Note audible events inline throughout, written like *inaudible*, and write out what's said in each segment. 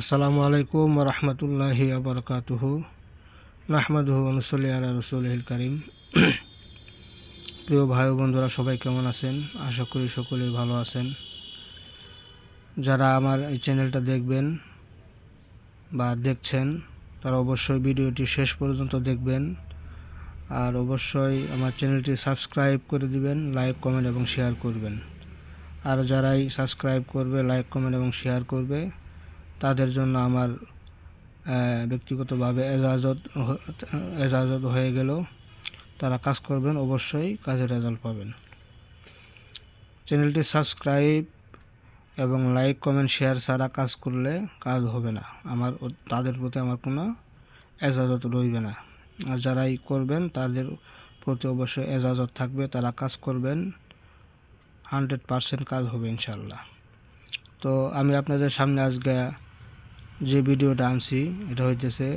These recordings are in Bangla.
আসসালামু আলাইকুম রহমতুল্লাহি আবরকাতুহু। নাহমাদুহু অনুসল্লি আলা রসুলহিল করিম। প্রিয় ভাই বন্ধুরা, সবাই কেমন আছেন? আশা করি সকলেই ভালো আছেন। যারা আমার এই চ্যানেলটা দেখবেন বা দেখছেন, তারা অবশ্যই ভিডিওটি শেষ পর্যন্ত দেখবেন। আর অবশ্যই আমার চ্যানেলটি সাবস্ক্রাইব করে দিবেন, লাইক, কমেন্ট এবং শেয়ার করবেন। আর যারাই সাবস্ক্রাইব করবে, লাইক, কমেন্ট এবং শেয়ার করবে তাদের জন্য আমার ব্যক্তিগতভাবে এজাজত এজাজত হয়ে গেল তারা কাজ করবেন, অবশ্যই কাজের রেজাল্ট পাবেন। চ্যানেলটি সাবস্ক্রাইব এবং লাইক, কমেন্ট, শেয়ার ছাড়া কাজ করলে কাজ হবে না। আমার তাদের প্রতি আমার কোনো এজাজত রইবে না। আর যারাই করবেন, তাদের প্রতি অবশ্যই এজাজত থাকবে। তারা কাজ করবেন, হান্ড্রেড পারসেন্ট কাজ হবে ইনশাল্লাহ তো আমি আপনাদের সামনে আজকে যে ভিডিওটা আনছি, এটা হইতেছে,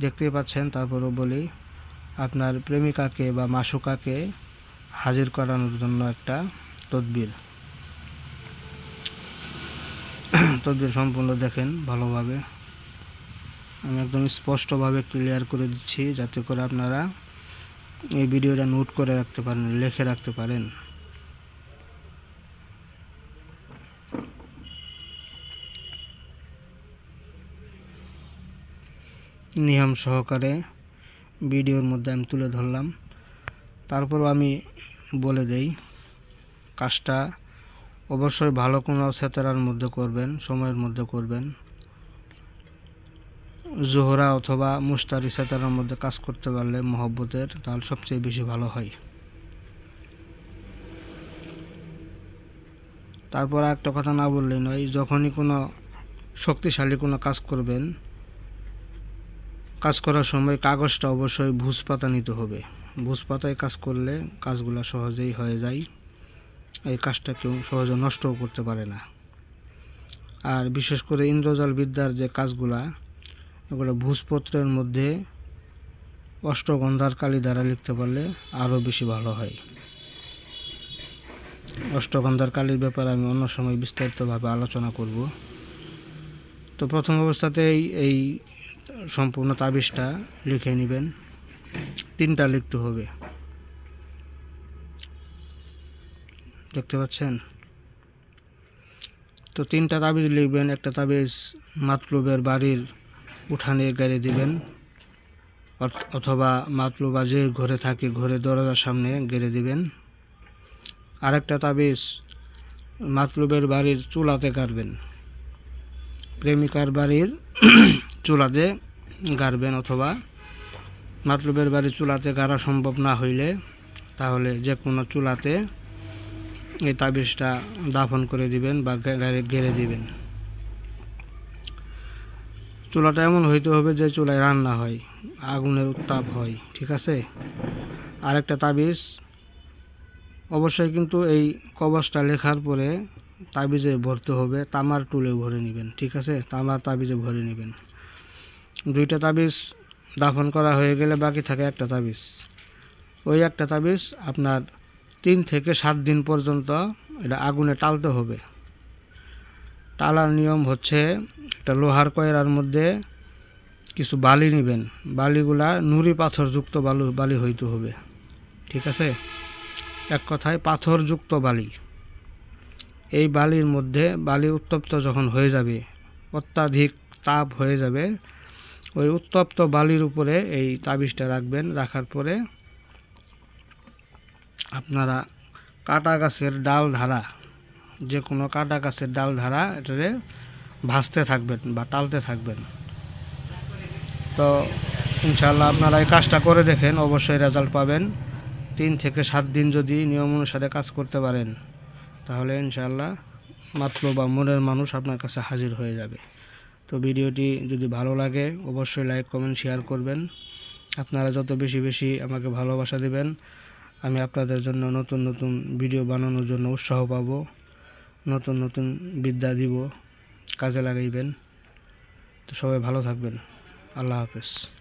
দেখতেই পাচ্ছেন, তারপরও বলি, আপনার প্রেমিকাকে বা মাসুকাকে হাজির করানোর জন্য একটা তদবির। *clears throat* তদবির সম্পূর্ণ দেখেন ভালোভাবে। আমি একদম স্পষ্টভাবে ক্লিয়ার করে দিচ্ছি, যাতে করে আপনারা এই ভিডিওটা নোট করে রাখতে পারেন, লিখে রাখতে পারেন। নিয়ম সহকারে ভিডিওর মধ্যে আমি তুলে ধরলাম। তারপরও আমি বলে দেই, কাজটা অবশ্যই ভালো কোনো সেতারার মধ্যে করবেন, সময়ের মধ্যে করবেন। জোহরা অথবা মুস্তারি সেতারার মধ্যে কাজ করতে পারলে মহব্বতের তাহলে সবচেয়ে বেশি ভালো হয়। তারপর একটা কথা না বললেই নয়, যখনই কোনো শক্তিশালী কোনো কাজ করবেন কাজ করার সময় কাগজটা অবশ্যই ভুজ পাতা নিতে হবে। ভুজ পাতায় কাজ করলে কাজগুলো সহজেই হয়ে যায়। এই কাজটা কেউ সহজে নষ্টও করতে পারে না। আর বিশেষ করে ইন্দ্রজাল বিদ্যার যে কাজগুলা, এগুলো ভুজপত্রের মধ্যে অষ্টগন্ধার কালি দ্বারা লিখতে পারলে আরও বেশি ভালো হয়। অষ্টগন্ধার কালির ব্যাপারে আমি অন্য সময় বিস্তারিতভাবে আলোচনা করব। তো প্রথম অবস্থাতেই এই সম্পূর্ণ তাবিজটা লিখে নেবেন। তিনটা লিখতে হবে। দেখতে পাচ্ছেন? তো তিনটা তাবিজ লিখবেন, একটা তাবিজ মাতলুবের বাড়ির উঠানে গেড়ে দিবেন অথবা মাতলুবা যে ঘরে থাকে, ঘরে দরজার সামনে গেড়ে দিবেন। আরেকটা তাবিজ মাতলুবের বাড়ির চুলাতে গাড়বেন প্রেমিকার বাড়ির চুলাতে গাড়বেন অথবা মাতলুবের বাড়ির চুলাতে গাড়া সম্ভব না হইলে তাহলে যে কোনো চুলাতে এই তাবিজটা দাফন করে দিবেন বা গেড়ে দিবেন। চুলাটা এমন হইতে হবে যে চুলায় রান্না হয়, আগুনের উত্তাপ হয়, ঠিক আছে? আরেকটা তাবিজ, অবশ্যই কিন্তু এই কবচটা লেখার পরে তাবিজে ভরতে হবে, তামার টুলে ভরে নেবেন, ঠিক আছে? তামার তাবিজে ভরে নেবেন। দুইটা তাবিজ দাফন করা হয়ে গেলে বাকি থাকে একটা তাবিজ। ওই একটা তাবিজ আপনার তিন থেকে সাত দিন পর্যন্ত এটা আগুনে টালতে হবে। টালার নিয়ম হচ্ছে একটা লোহার কয়রার মধ্যে কিছু বালি নেবেন। বালিগুলা নুড়ি পাথরযুক্ত বালু, বালি হইতে হবে। ঠিক আছে? এক কথায় পাথরযুক্ত বালি। এই বালির মধ্যে বালি উত্তপ্ত যখন হয়ে যাবে, অত্যাধিক তাপ হয়ে যাবে ওই উত্তপ্ত বালির উপরে এই তাবিজটা রাখবেন, রাখার পরে আপনারা কাটা গাছের ডাল ধারা, যে কোনো কাটা গাছের ডাল ধারা এটারে ভাজতে থাকবেন বা টালতে থাকবেন। তো ইনশাল্লাহ আপনারা এই কাজটা করে দেখেন, অবশ্যই রেজাল্ট পাবেন। তিন থেকে সাত দিন যদি নিয়ম অনুসারে কাজ করতে পারেন, তাহলে ইনশাল্লাহ মাত্র বা মনের মানুষ আপনার কাছে হাজির হয়ে যাবে। তো ভিডিওটি যদি ভালো লাগে, অবশ্যই লাইক, কমেন্ট, শেয়ার করবেন। আপনারা যত বেশি বেশি আমাকে ভালোবাসা দেবেন, আমি আপনাদের জন্য নতুন নতুন ভিডিও বানানোর জন্য উৎসাহ পাব, নতুন নতুন বিদ্যা দিব, কাজে লাগাইবেন। তো সবাই ভালো থাকবেন। আল্লাহ হাফেজ।